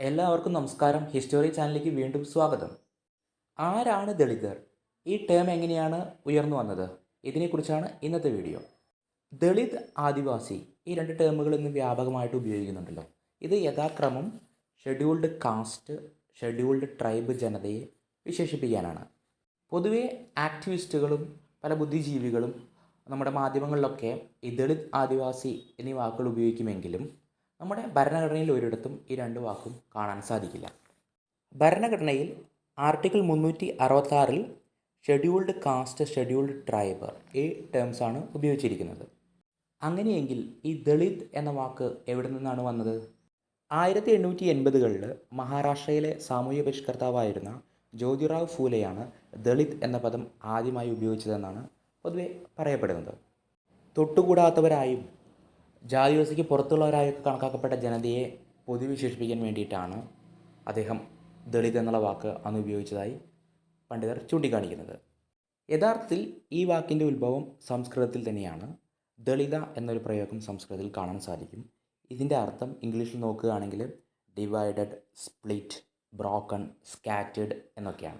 എല്ലാവർക്കും നമസ്കാരം. ഹിസ്റ്റോറി ചാനലിലേക്ക് വീണ്ടും സ്വാഗതം. ആരാണ് ദളിതർ? ഈ ടേം എങ്ങനെയാണ് ഉയർന്നു വന്നത്? ഇതിനെക്കുറിച്ചാണ് ഇന്നത്തെ വീഡിയോ. ദളിത് ആദിവാസി ഈ രണ്ട് ടേമുകൾ ഇന്ന് വ്യാപകമായിട്ട് ഉപയോഗിക്കുന്നുണ്ടല്ലോ. ഇത് യഥാക്രമം ഷെഡ്യൂൾഡ് കാസ്റ്റ് ഷെഡ്യൂൾഡ് ട്രൈബ് ജനതയെ വിശേഷിപ്പിക്കാനാണ്. പൊതുവേ ആക്ടിവിസ്റ്റുകളും പല ബുദ്ധിജീവികളും നമ്മുടെ മാധ്യമങ്ങളിലൊക്കെ ഈ ദളിത് ആദിവാസി എന്നീ വാക്കുകൾ ഉപയോഗിക്കുമെങ്കിലും നമ്മുടെ ഭരണഘടനയിൽ ഒരിടത്തും ഈ രണ്ട് വാക്കും കാണാൻ സാധിക്കില്ല. ഭരണഘടനയിൽ ആർട്ടിക്കിൾ മുന്നൂറ്റി അറുപത്താറിൽ ഷെഡ്യൂൾഡ് കാസ്റ്റ് ഷെഡ്യൂൾഡ് ട്രൈബ് ഈ ടേംസാണ് ഉപയോഗിച്ചിരിക്കുന്നത്. അങ്ങനെയെങ്കിൽ ഈ ദളിത് എന്ന വാക്ക് എവിടെ നിന്നാണ് വന്നത്? ആയിരത്തി എണ്ണൂറ്റി എൺപതുകളിൽ മഹാരാഷ്ട്രയിലെ സാമൂഹ്യ പരിഷ്കർത്താവായിരുന്ന ജ്യോതിറാവ് ഫൂലെയാണ് ദളിത് എന്ന പദം ആദ്യമായി ഉപയോഗിച്ചതെന്നാണ് പൊതുവെ പറയപ്പെടുന്നത്. തൊട്ടുകൂടാത്തവരായും ജാതിവ്യവസ്ഥയ്ക്ക് പുറത്തുള്ളവരായൊക്കെ കണക്കാക്കപ്പെട്ട ജനതയെ പൊതുവിശേഷിപ്പിക്കാൻ വേണ്ടിയിട്ടാണ് അദ്ദേഹം ദളിത് എന്നുള്ള വാക്ക് അന്ന് ഉപയോഗിച്ചതായി പണ്ഡിതർ ചൂണ്ടിക്കാണിക്കുന്നത്. യഥാർത്ഥത്തിൽ ഈ വാക്കിന്റെ ഉത്ഭവം സംസ്കൃതത്തിൽ തന്നെയാണ്. ദളിത എന്നൊരു പ്രയോഗം സംസ്കൃതത്തിൽ കാണാൻ സാധിക്കും. ഇതിന്റെ അർത്ഥം ഇംഗ്ലീഷിൽ നോക്കുകയാണെങ്കിൽ ഡിവൈഡഡ് സ്പ്ലിറ്റ് ബ്രോക്കൺ സ്കാറ്റേഡ് എന്നൊക്കെയാണ്.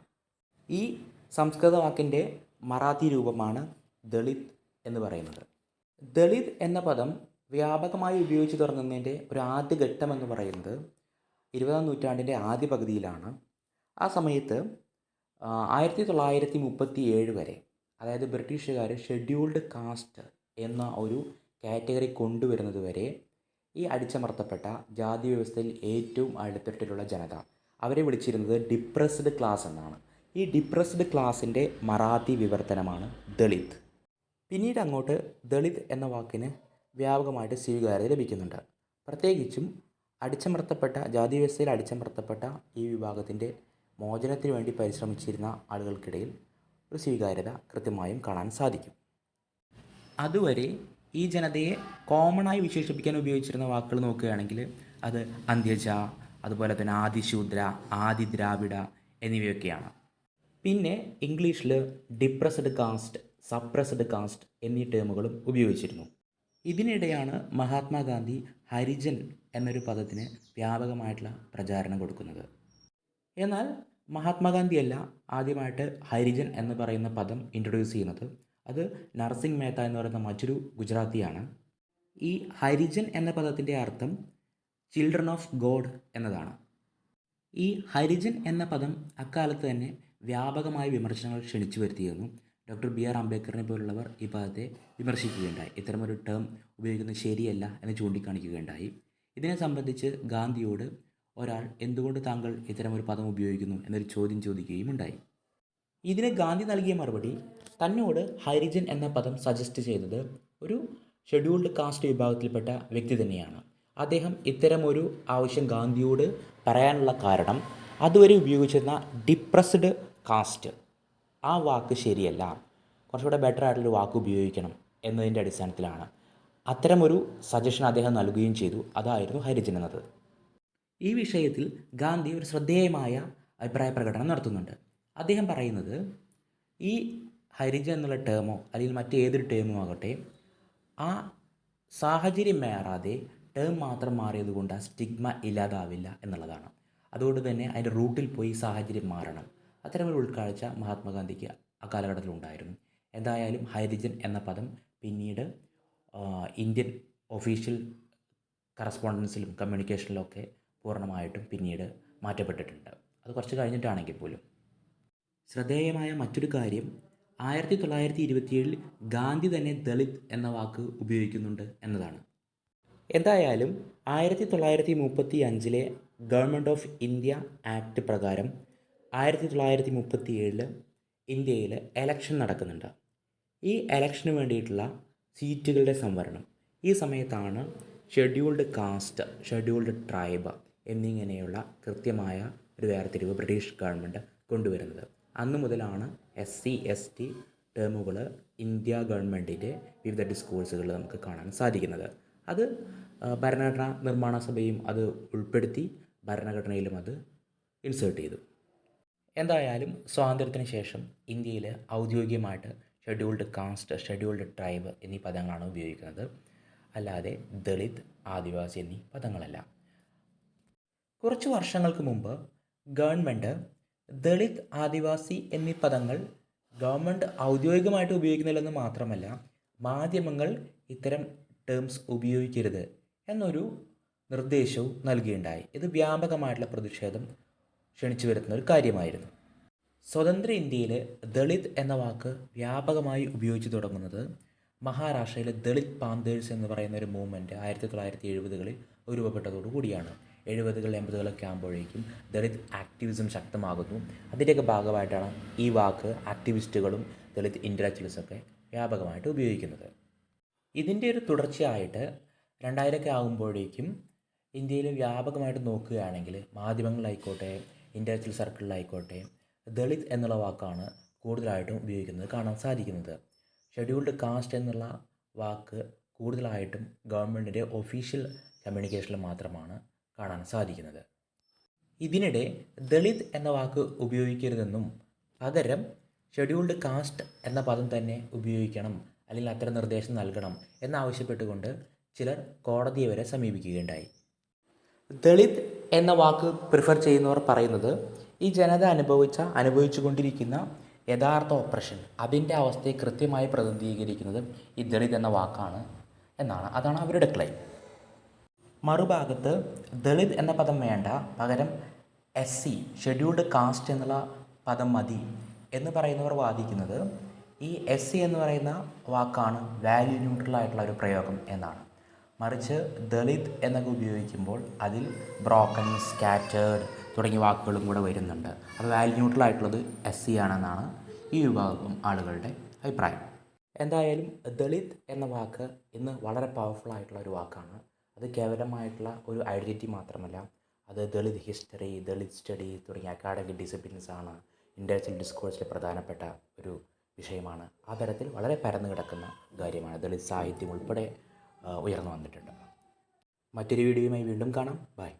ഈ സംസ്കൃത വാക്കിന്റെ മറാത്തി രൂപമാണ് ദളിത് എന്ന് പറയുന്നത്. ദളിത് എന്ന പദം വ്യാപകമായി ഉപയോഗിച്ച് തുടങ്ങുന്നതിന്റെ ഒരു ആദ്യ ഘട്ടം എന്ന് പറയുന്നത് ഇരുപതാം നൂറ്റാണ്ടിന്റെ ആദ്യ പകുതിയിലാണ്. ആ സമയത്ത് ആയിരത്തി തൊള്ളായിരത്തി മുപ്പത്തി ഏഴ് വരെ അതായത് ബ്രിട്ടീഷുകാർ ഷെഡ്യൂൾഡ് കാസ്റ്റ് എന്ന ഒരു കാറ്റഗറി കൊണ്ടുവരുന്നത് വരെ ഈ അടിച്ചമർത്തപ്പെട്ട ജാതി വ്യവസ്ഥയിൽ ഏറ്റവും അടുത്തിട്ടുള്ള ജനത. അവരെ വിളിച്ചിരുന്നത് ഡിപ്രസ്ഡ് ക്ലാസ് എന്നാണ്. ഈ ഡിപ്രസ്ഡ് ക്ലാസിന്റെ മറാത്തി വിവർത്തനമാണ് ദളിത്. പിന്നീട് അങ്ങോട്ട് ദളിത് എന്ന വാക്കിന് വ്യാപകമായിട്ട് സ്വീകാര്യത ലഭിക്കുന്നുണ്ട്. പ്രത്യേകിച്ചും അടിച്ചമർത്തപ്പെട്ട ജാതി വ്യവസ്ഥയിൽ അടിച്ചമർത്തപ്പെട്ട ഈ വിഭാഗത്തിന്റെ മോചനത്തിന് വേണ്ടി പരിശ്രമിച്ചിരുന്ന ആളുകൾക്കിടയിൽ ഒരു സ്വീകാര്യത കൃത്യമായും കാണാൻ സാധിക്കും. അതുവരെ ഈ ജനതയെ കോമണായി വിശേഷിപ്പിക്കാൻ ഉപയോഗിച്ചിരുന്ന വാക്കുകൾ നോക്കുകയാണെങ്കിൽ അത് അന്ത്യജ അതുപോലെ തന്നെ ആദിശൂദ്ര ആദിദ്രാവിഡ എന്നിവയൊക്കെയാണ്. പിന്നെ ഇംഗ്ലീഷിൽ ഡിപ്രസ്ഡ് കാസ്റ്റ് സപ്രസ്ഡ് കാസ്റ്റ് എന്നീ ടേമുകളും ഉപയോഗിച്ചിരുന്നു. ഇതിനിടെയാണ് മഹാത്മാഗാന്ധി ഹരിജൻ എന്നൊരു പദത്തിന് വ്യാപകമായിട്ടുള്ള പ്രചാരണം കൊടുക്കുന്നത്. എന്നാൽ മഹാത്മാഗാന്ധിയല്ല ആദ്യമായിട്ട് ഹരിജൻ എന്ന് പറയുന്ന പദം ഇൻട്രൊഡ്യൂസ് ചെയ്യുന്നത്. അത് നർസിംഗ് മേത്ത എന്ന് പറയുന്ന മറ്റൊരു ഗുജറാത്തിയാണ്. ഈ ഹരിജൻ എന്ന പദത്തിന്റെ അർത്ഥം ചിൽഡ്രൻ ഓഫ് ഗോഡ് എന്നതാണ്. ഈ ഹരിജൻ എന്ന പദം അക്കാലത്ത് തന്നെ വ്യാപകമായ വിമർശനങ്ങൾ ക്ഷണിച്ചു വരുത്തിയിരുന്നു. ഡോക്ടർ ബി ആർ അംബേദ്കറിനെ പോലുള്ളവർ ഈ പദത്തെ വിമർശിക്കുകയുണ്ടായി. ഇത്തരമൊരു ടേം ഉപയോഗിക്കുന്നത് ശരിയല്ല എന്ന് ചൂണ്ടിക്കാണിക്കുകയുണ്ടായി. ഇതിനെ സംബന്ധിച്ച് ഗാന്ധിയോട് ഒരാൾ എന്തുകൊണ്ട് താങ്കൾ ഇത്തരമൊരു പദം ഉപയോഗിക്കുന്നു എന്നൊരു ചോദ്യം ചോദിക്കുകയും ഉണ്ടായി. ഇതിന് ഗാന്ധി നൽകിയ മറുപടി തന്നോട് ഹരിജൻ എന്ന പദം സജസ്റ്റ് ചെയ്തത് ഒരു ഷെഡ്യൂൾഡ് കാസ്റ്റ് വിഭാഗത്തിൽപ്പെട്ട വ്യക്തി തന്നെയാണ്. അദ്ദേഹം ഇത്തരമൊരു ആവശ്യം ഗാന്ധിയോട് പറയാനുള്ള കാരണം അതുവരെ ഉപയോഗിച്ചിരുന്ന ഡിപ്രസ്ഡ് കാസ്റ്റ് ആ വാക്ക് ശരിയല്ല. കുറച്ചുകൂടെ ബെറ്റർ ആയിട്ടുള്ളൊരു വാക്ക് ഉപയോഗിക്കണം എന്നതിന്റെ അടിസ്ഥാനത്തിലാണ്. അത്തരമൊരു സജഷൻ അദ്ദേഹം നൽകുകയും ചെയ്തു. അതായിരുന്നു ഹരിജൻ എന്നത്. ഈ വിഷയത്തിൽ ഗാന്ധി ഒരു ശ്രദ്ധേയമായ അഭിപ്രായ പ്രകടനം നടത്തുന്നുണ്ട്. അദ്ദേഹം പറയുന്നത് ഈ ഹരിജൻ എന്നുള്ള ടേമോ അല്ലെങ്കിൽ മറ്റേതൊരു ടേമോ ആകട്ടെ ആ സാഹചര്യം മാറാതെ ടേം മാത്രം മാറിയതുകൊണ്ട് ആ സ്റ്റിഗ്മ ഇല്ലാതാവില്ല എന്നുള്ളതാണ്. അതുകൊണ്ട് തന്നെ അതിന്റെ റൂട്ടിൽ പോയി സാഹചര്യം മാറണം. അത്തരമൊരു ഉൾക്കാഴ്ച മഹാത്മാഗാന്ധിക്ക് ഉണ്ടായിരുന്നു എന്തായാലും ഹരിജൻ എന്ന പദം പിന്നീട് ഇന്ത്യൻ ഒഫീഷ്യൽ കറസ്പോണ്ടൻസിലും കമ്മ്യൂണിക്കേഷനിലും ഒക്കെ പൂർണമായിട്ടും പിന്നീട് മാറ്റപ്പെട്ടിട്ടുണ്ട്. അത് കുറച്ച് കഴിഞ്ഞിട്ടാണെങ്കിൽ പോലും. ശ്രദ്ധേയമായ മറ്റൊരു കാര്യം ആയിരത്തി തൊള്ളായിരത്തി ഇരുപത്തിയേഴിൽ ഗാന്ധി തന്നെ ദളിത് എന്ന വാക്ക് ഉപയോഗിക്കുന്നുണ്ട് എന്നതാണ്. എന്തായാലും ആയിരത്തി തൊള്ളായിരത്തി മുപ്പത്തി അഞ്ചിലെ ഗവൺമെന്റ് ഓഫ് ഇന്ത്യ ആക്ട് പ്രകാരം ആയിരത്തി തൊള്ളായിരത്തി മുപ്പത്തി ഏഴിൽ ഇന്ത്യയിൽ എലക്ഷൻ നടക്കുന്നുണ്ട്. ഈ എലക്ഷന് വേണ്ടിയിട്ടുള്ള സീറ്റുകളുടെ സംവരണം. ഈ സമയത്താണ് ഷെഡ്യൂൾഡ് കാസ്റ്റ് ഷെഡ്യൂൾഡ് ട്രൈബ് എന്നിങ്ങനെയുള്ള കൃത്യമായ ഒരു വേർതിരിവ് ബ്രിട്ടീഷ് ഗവൺമെന്റ് കൊണ്ടുവരുന്നത്. അന്ന് മുതലാണ് എസ് സി എസ് ടി ടേമുകൾ ഇന്ത്യ ഗവൺമെന്റിന്റെ വിവിധ ഡിസ്കോഴ്സുകളിൽ നമുക്ക് കാണാൻ സാധിക്കുന്നത്. അത് ഭരണഘടനാ നിർമ്മാണ സഭയും അത് ഉൾപ്പെടുത്തി ഭരണഘടനയിലും അത് ഇൻസേർട്ട് ചെയ്തു. എന്തായാലും സ്വാതന്ത്ര്യത്തിന് ശേഷം ഇന്ത്യയിൽ ഔദ്യോഗികമായിട്ട് ഷെഡ്യൂൾഡ് കാസ്റ്റ് ഷെഡ്യൂൾഡ് ട്രൈബ് എന്നീ പദങ്ങളാണ് ഉപയോഗിക്കുന്നത്. അല്ലാതെ ദളിത് ആദിവാസി എന്നീ പദങ്ങളല്ല. കുറച്ച് വർഷങ്ങൾക്ക് മുമ്പ് ഗവൺമെന്റ് ദളിത് ആദിവാസി എന്നീ പദങ്ങൾ ഗവൺമെന്റ് ഔദ്യോഗികമായിട്ട് ഉപയോഗിക്കുന്നില്ലെന്ന് മാത്രമല്ല മാധ്യമങ്ങൾ ഇത്തരം ടേംസ് ഉപയോഗിക്കരുത് എന്നൊരു നിർദ്ദേശവും നൽകിയിട്ടുണ്ടായി ഇത് വ്യാപകമായിട്ടുള്ള പ്രതിഷേധം ക്ഷണിച്ചു വരുത്തുന്ന ഒരു കാര്യമായിരുന്നു. സ്വതന്ത്ര ഇന്ത്യയിൽ ദളിത് എന്ന വാക്ക് വ്യാപകമായി ഉപയോഗിച്ചു തുടങ്ങുന്നത് മഹാരാഷ്ട്രയിലെ ദളിത് പാന്തേഴ്സ് എന്ന് പറയുന്ന ഒരു മൂവ്മെന്റ് ആയിരത്തി തൊള്ളായിരത്തി എഴുപതുകളിൽ രൂപപ്പെട്ടതോടു കൂടിയാണ്. എഴുപതുകൾ എൺപതുകളൊക്കെ ആകുമ്പോഴേക്കും ദളിത് ആക്ടിവിസം ശക്തമാകുന്നു. അതിന്റെയൊക്കെ ഭാഗമായിട്ടാണ് ഈ വാക്ക് ആക്ടിവിസ്റ്റുകളും ദളിത് ഇന്റലക്ച്വൽസൊക്കെ വ്യാപകമായിട്ട് ഉപയോഗിക്കുന്നത്. ഇതിന്റെ ഒരു തുടർച്ചയായിട്ട് രണ്ടായിരമൊക്കെ ആകുമ്പോഴേക്കും ഇന്ത്യയിൽ വ്യാപകമായിട്ട് നോക്കുകയാണെങ്കിൽ മാധ്യമങ്ങളിലായിക്കോട്ടെ ഇന്റലക്ച്വൽ സർക്കിളിലായിക്കോട്ടെ ദളിത് എന്നുള്ള വാക്കാണ് കൂടുതലായിട്ടും ഉപയോഗിക്കുന്നത് കാണാൻ സാധിക്കുന്നത്. ഷെഡ്യൂൾഡ് കാസ്റ്റ് എന്നുള്ള വാക്ക് കൂടുതലായിട്ടും ഗവൺമെന്റിന്റെ ഒഫീഷ്യൽ കമ്മ്യൂണിക്കേഷനിൽ മാത്രമാണ് കാണാൻ സാധിക്കുന്നത്. ഇതിനിടെ ദളിത് എന്ന വാക്ക് ഉപയോഗിക്കരുതെന്നും പകരം ഷെഡ്യൂൾഡ് കാസ്റ്റ് എന്ന പദം തന്നെ ഉപയോഗിക്കണം അല്ലെങ്കിൽ അത്തരം നിർദ്ദേശം നൽകണം എന്നാവശ്യപ്പെട്ടുകൊണ്ട് ചിലർ കോടതിയെ വരെ സമീപിക്കുകയുണ്ടായി. ദളിത് എന്ന വാക്ക് പ്രിഫർ ചെയ്യുന്നവർ പറയുന്നത് ഈ ജനത അനുഭവിച്ച അനുഭവിച്ചു കൊണ്ടിരിക്കുന്ന യഥാർത്ഥ ഓപ്പറേഷൻ അതിന്റെ അവസ്ഥയെ കൃത്യമായി പ്രതിനിധീകരിക്കുന്നത് ഈ ദളിത് എന്ന വാക്കാണ് എന്നാണ്. അതാണ് അവരുടെ ക്ലെയിം മറുഭാഗത്ത് ദളിത് എന്ന പദം വേണ്ട പകരം എസ് സി ഷെഡ്യൂൾഡ് കാസ്റ്റ് എന്നുള്ള പദം മതി എന്ന് പറയുന്നവർ വാദിക്കുന്നത് ഈ എസ് സി എന്ന് പറയുന്ന വാക്കാണ് വാല്യൂ ന്യൂട്രൽ ആയിട്ടുള്ള ഒരു പ്രയോഗം എന്നാണ്. മറിച്ച് ദളിത് എന്നൊക്കെ ഉപയോഗിക്കുമ്പോൾ അതിൽ ബ്രോക്കൺ സ്കാറ്റേർഡ് തുടങ്ങിയ വാക്കുകളും കൂടെ വരുന്നുണ്ട്. അപ്പോൾ വാല്യൂ ന്യൂട്രൽ ആയിട്ടുള്ളത് എസ് സി ആണെന്നാണ് ഈ വിഭാഗം ആളുകളുടെ അഭിപ്രായം. എന്തായാലും ദളിത് എന്ന വാക്ക് ഇന്ന് വളരെ പവർഫുൾ ആയിട്ടുള്ള ഒരു വാക്കാണ്. അത് കേവലമായിട്ടുള്ള ഒരു ഐഡന്റിറ്റി മാത്രമല്ല അത് ദളിത് ഹിസ്റ്ററി ദളിത് സ്റ്റഡി തുടങ്ങിയ അക്കാഡമിക് ഡിസിപ്ലിൻസ് ആണ് ഇന്റലക്ച്വൽ ഡിസ്കോഴ്സിലെ പ്രധാനപ്പെട്ട ഒരു വിഷയമാണ്. ആ തരത്തിൽ വളരെ പരന്നു കിടക്കുന്ന കാര്യമാണ് ദളിത് സാഹിത്യം ഉൾപ്പെടെ ഉയർന്നു വന്നിട്ടുണ്ട്. മറ്റൊരു വീഡിയോയുമായി വീണ്ടും കാണാം. ബൈ